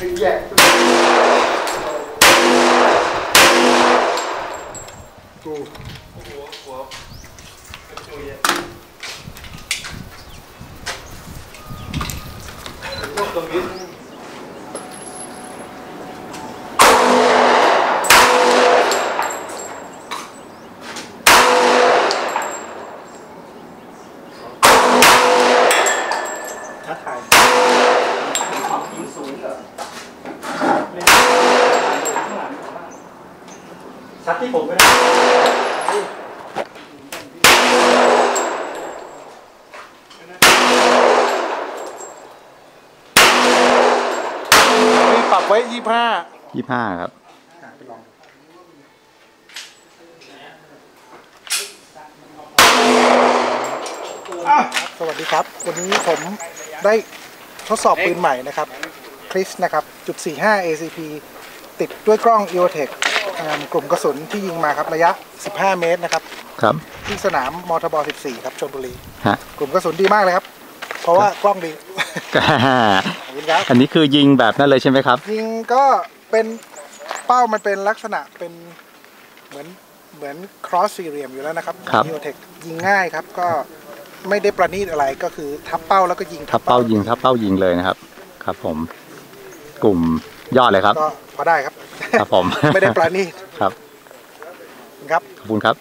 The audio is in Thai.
แย่กูหัวหัวเป็นจุ ยอะพวกตรงนี้ท้าทายยิงสูงเหรอชัดที่ผมก็ได้นี่ปรับไว้ยี่ห้ายี่ห้าครับไปลองดูสวัสดีครับ วันนี้ผมได้ ทดสอบปืนใหม่นะครับคริสนะครับจุด45 ACP ติดด้วยกล้อง EOTech อ่ากลุ่มกระสุนที่ยิงมาครับระยะ 15 เมตรนะครับครับที่สนามมทบ 14 ครับชลบุรีฮะกลุ่มกระสุนดีมากเลยครับ เพราะว่ากล้องดีขอบคุณครับอันนี้คือยิงแบบนั้นเลยใช่ไหมครับ ยิงก็เป็นเป้ามันเป็นลักษณะเป็นเหมือนเหมือน cross สี่เหลี่ยมอยู่แล้วนะครับครับนิโอเทคยิงง่ายครับก็ ไม่ได้ประณีตอะไรก็คือทับเป้าแล้วก็ยิงทับเป้ายิงทับเป้ายิงเลยนะครับ ครับ ผม กลุ่มยอดเลยครับก็พอได้ครับ ครับผม ไม่ได้ประณีตครับ ครับขอบคุณครับ